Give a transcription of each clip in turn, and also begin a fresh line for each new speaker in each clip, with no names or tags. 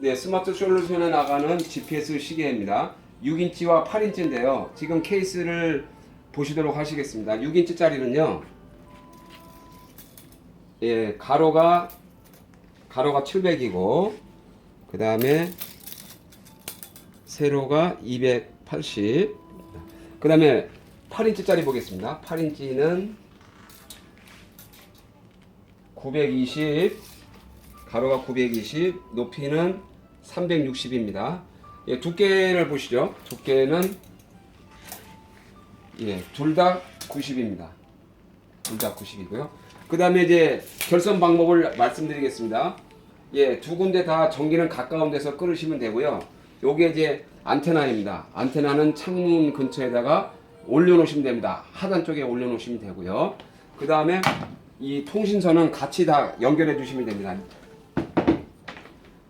네, 스마트 솔루션에 나가는 GPS 시계입니다. 6인치와 8인치인데요. 지금 케이스를 보시도록 하시겠습니다. 6인치짜리는요. 예, 가로가 가로가 700이고 그다음에 세로가 280. 그다음에 8인치짜리 보겠습니다. 8인치는 920 가로가 920, 높이는 360입니다. 예, 두께를 보시죠. 두께는 예, 둘 다 90입니다. 둘 다 90이고요. 그 다음에 이제 결선 방법을 말씀드리겠습니다. 예, 두 군데 다 전기는 가까운 데서 끌으시면 되고요. 요게 이제 안테나입니다. 안테나는 창문 근처에다가 올려놓으시면 됩니다. 하단 쪽에 올려놓으시면 되고요. 그 다음에 이 통신선은 같이 다 연결해 주시면 됩니다.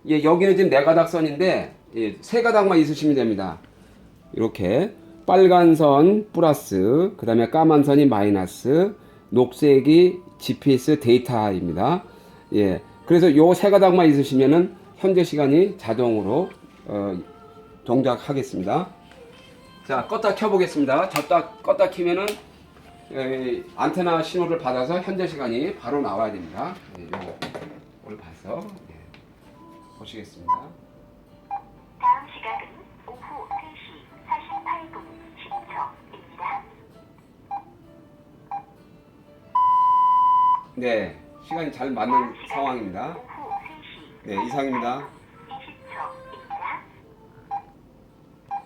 예, 여기는 지금 네 가닥 선인데 예, 세 가닥만 있으시면 됩니다. 이렇게 빨간 선 플러스 그 다음에 까만 선이 마이너스 녹색이 GPS 데이터입니다. 예. 그래서 요 세 가닥만 있으시면은 현재 시간이 자동으로 어, 동작하겠습니다. 자, 껐다 켜 보겠습니다. 졌다 껐다 키면은 에, 안테나 신호를 받아서 현재 시간이 바로 나와야 됩니다. 예, 요걸 봐서 예, 보시겠습니다.
다음 시각은 오후 3시 48분 10초입니다.
네, 시간이 잘 맞는 상황입니다.
오후 3시
네, 이상입니다.